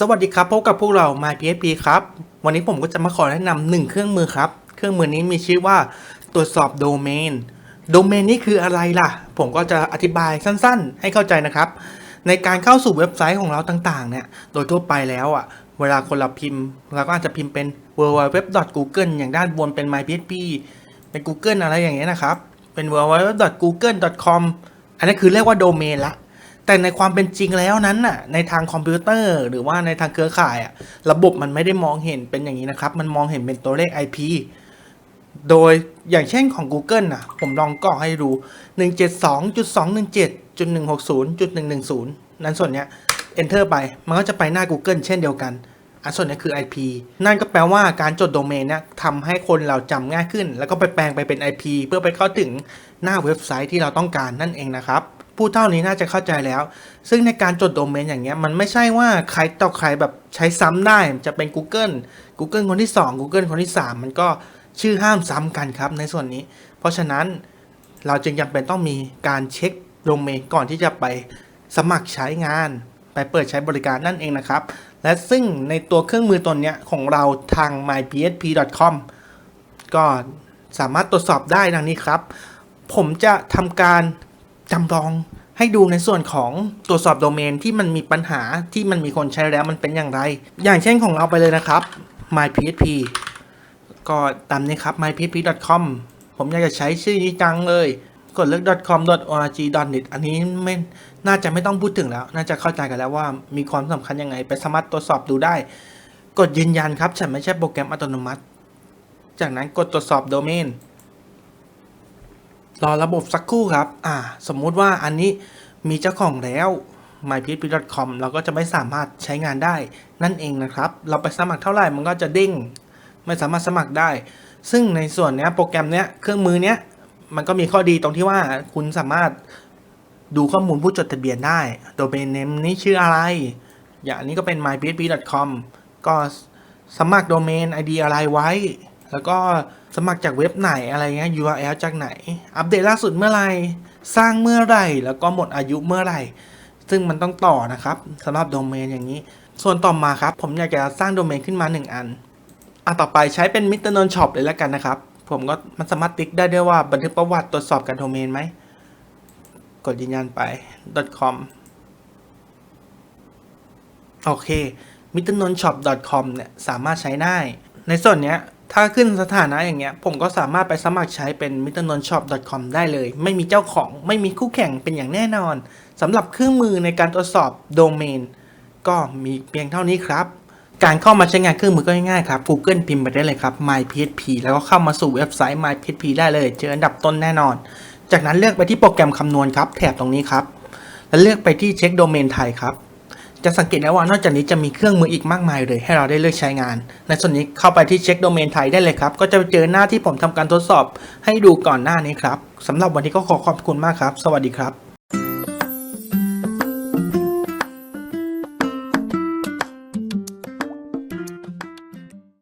สวัสดีครับพบกับพวกเรา MyPHP ครับ วันนี้ผมก็จะมาขอแนะนำหนึ่งเครื่องมือครับ เครื่องมือนี้มีชื่อว่าตรวจสอบโดเมน โดเมนนี่คืออะไรล่ะ ผมก็จะอธิบายสั้นๆ ให้เข้าใจนะครับ ในการเข้าสู่เว็บไซต์ของเราต่างๆ เนี่ย โดยทั่วไปแล้วอะ เวลาคนเราพิมพ์ เราก็อาจจะพิมพ์เป็น www.google อย่างด้านบนเป็น myphp ใน Google อะไรอย่างเงี้ยนะครับ เป็น www.google.com อันนี้คือเรียกว่าโดเมนละ แต่ในความเป็นจริงแล้วนั้นน่ะในทางคอมพิวเตอร์ หรือว่าในทางเครือข่ายอะระบบมันไม่ได้มองเห็นเป็นอย่างนี้นะครับ มันมองเห็นเป็นตัวเลข IP โดยอย่างเช่นของ Google น่ะผมลองกรอกให้ดู 172.217.160.110 นั้นส่วนเนี้ย enter ไป มันก็จะไปหน้า Google เช่นเดียวกัน อันส่วนนี้คือ IP นั่นก็แปลว่าการจดโดเมนเนี่ยทำให้คนเราจำง่ายขึ้น แล้วก็ไปแปลงไปเป็น IP เพื่อไปเข้าถึงหน้าเว็บไซต์ที่เราต้องการนั่นเองนะครับ ผู้เท่านี้น่าจะเข้าใจแล้ว ซึ่งในการจดโดเมนอย่างเงี้ยมันไม่ใช่ว่าใครต่อใครแบบใช้ซ้ำได้จะเป็น Google Google คนที่ 2 Google คนที่ 3 มันก็ชื่อห้ามซ้ำกันครับในส่วนนี้ เพราะฉะนั้นเราจึงจำเป็นต้องมีการเช็คโดเมนก่อนที่จะไปสมัครใช้งาน ไปเปิดใช้บริการนั่นเองนะครับ และซึ่งในตัวเครื่องมือตัวเนี้ยของเราทาง myphp.com ก็สามารถตรวจสอบได้ดังนี้ครับ ผมจะทำการ จำลองให้ดูในส่วนของตรวจสอบโดเมนที่มันมีปัญหาที่มันมีคนใช้แล้วมันเป็นอย่างไร อย่างเช่นของเราไปเลยนะครับ myphp ก็ตามนี้ครับ myphp.com ผมอยากจะใช้ชื่อนี้จังเลย กดเลือก .com .org .net อันนี้ไม่น่าจะไม่ต้องพูดถึงแล้ว น่าจะเข้าใจกันแล้วว่ามีความสำคัญยังไง ไปสามารถตรวจสอบดูได้ กดยืนยันครับ ฉันไม่ใช่โปรแกรมอัตโนมัติ จากนั้นกดตรวจสอบโดเมน รอระบบสักครู่ครับ อ่า สมมุติว่าอันนี้มีเจ้าของแล้ว myphp.com เราก็จะไม่สามารถใช้งานได้นั่นเองนะครับ เราไปสมัครเท่าไหร่มันก็จะเด้ง ไม่สามารถสมัครได้ ซึ่งในส่วนเนี้ยโปรแกรมเนี้ยเครื่องมือเนี้ยมันก็มีข้อดีตรงที่ว่าคุณสามารถดูข้อมูลผู้จดทะเบียนได้ โดเมนเนมนี้ชื่ออะไร อย่างนี้ก็เป็น myphp.com ก็สมัครโดเมน ID อะไรไว้ แล้วก็ สมัครจากเว็บไหนอะไรเงี้ย URL จากไหน อัปเดตล่าสุดเมื่อไหร่สร้างเมื่อไหร่ แล้วก็หมดอายุเมื่อไหร่ ซึ่งมันต้องต่อนะครับสำหรับโดเมนอย่างนี้ ส่วนต่อมาครับ ผมอยากจะสร้างโดเมนขึ้นมา 1 อันอะต่อไปใช้เป็นมิเตอร์นนช็อปเลยแล้วกันนะครับ ผมก็มันสามารถติ๊กได้ด้วยว่าบันทึกประวัติตรวจสอบการโดเมนไหมกดยืนยันไป .com โอเค m i t t e r n o n s h o p com เนี่ยสามารถใช้ได้ ในส่วนเนี้ย ถ้าขึ้นสถานะอย่างเงี้ย ผมก็สามารถไปสมัครใช้เป็น m i t t e r n o n s h o p com ได้เลย ไม่มีเจ้าของไม่มีคู่แข่งเป็นอย่างแน่นอนสำหรับเครื่องมือในการตรวจสอบโดเมน ก็มีเพียงเท่านี้ครับ การเข้ามาใช้งานเครื่องมือก็ง่ายๆครับ Google พิมพ์ไปได้เลยครับ myphp แล้วก็เข้ามาสู่เว็บไซต์ myphp ได้เลย เจออันดับต้นแน่นอน จากนั้นเลือกไปที่โปรแกรมคำนวณครับ แถบตรงนี้ครับ แล้วเลือกไปที่เช็คโดเมนไทยครับ จะสังเกตได้ว่านอกจากนี้จะมีเครื่องมืออีกมากมายเลยให้เราได้เลือกใช้งาน ในส่วนนี้เข้าไปที่เช็คโดเมนไทยได้เลยครับ ก็จะเจอหน้าที่ผมทำการทดสอบให้ดูก่อนหน้านี้ครับสำหรับวันนี้ก็ขอขอบคุณมากครับ สวัสดีครับ